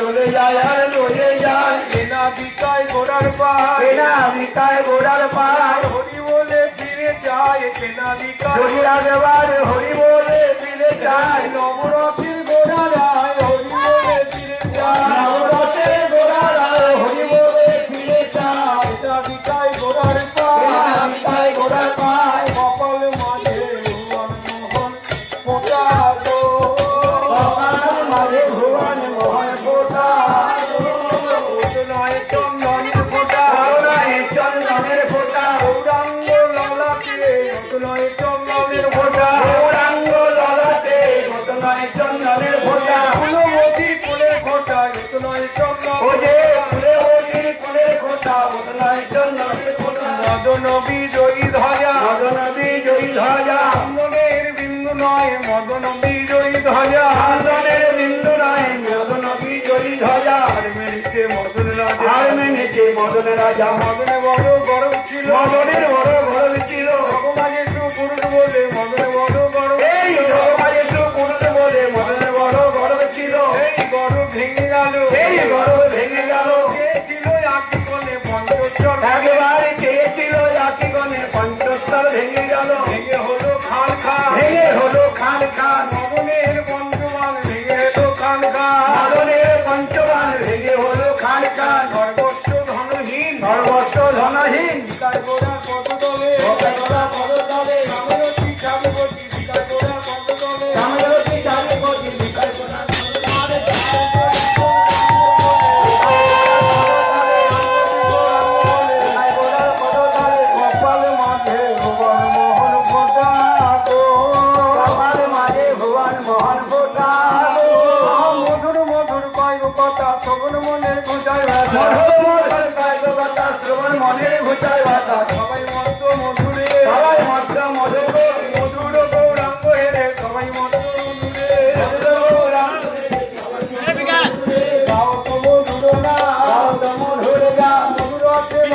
চলে যায় আর লয়ে যায় এনা বিকায় গোড়ার পাড় এনা বিকায় গোড়ার পাড় হরি বলে ফিরে যায় কেনা বিকায় হরি আগেবার হরি বলে ফিরে যায় নবরথের গোড়ার হরি বলে আর মেনে যে মদন রাজা মদনে বড় গরম ছিল। মদনের বড় গরম ছিল। ভগবানের সুপুরুষ বলে মদনে বড়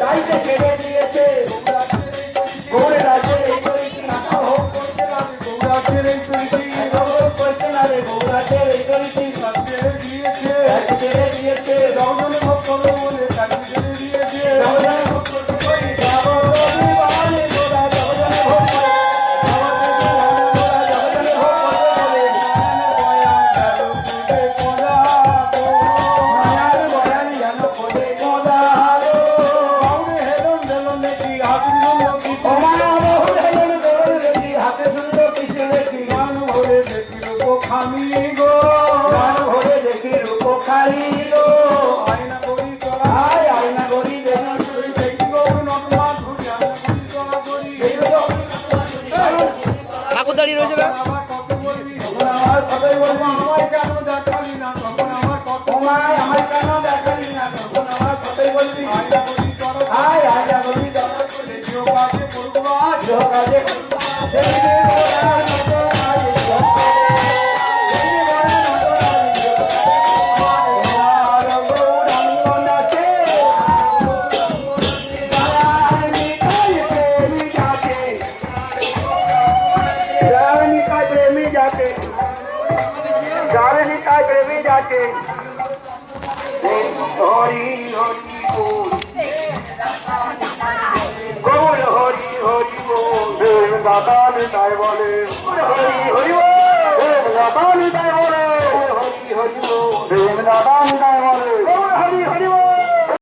তাই সে কেড়ে দিয়েছে গৌরে রাজের এই করে কি নাকা হোক করতে না? গৌরাজের এই করে কি নাকা হোক করতে না রে? গৌরাজের এই করে কি কেড়ে দিয়েছে কেড়ে দিয়েছে আমি গো। মন ভরে দেখি রূপ খালি গো আয়না করি তোলা আয়না করি ঠাকুর দাঁড়িয়ে রয়েছে না? আয় আয় বলি দাদা চলে। জিও কাজে করব আজ কাজে হরি হরি বল। গৌর হরি হরি বল। দেব গাতাল তাই বলে। হরি হরি বল। দেব তাই বলে। হরি হরি বল। দেব তাই বলে। হরি হরি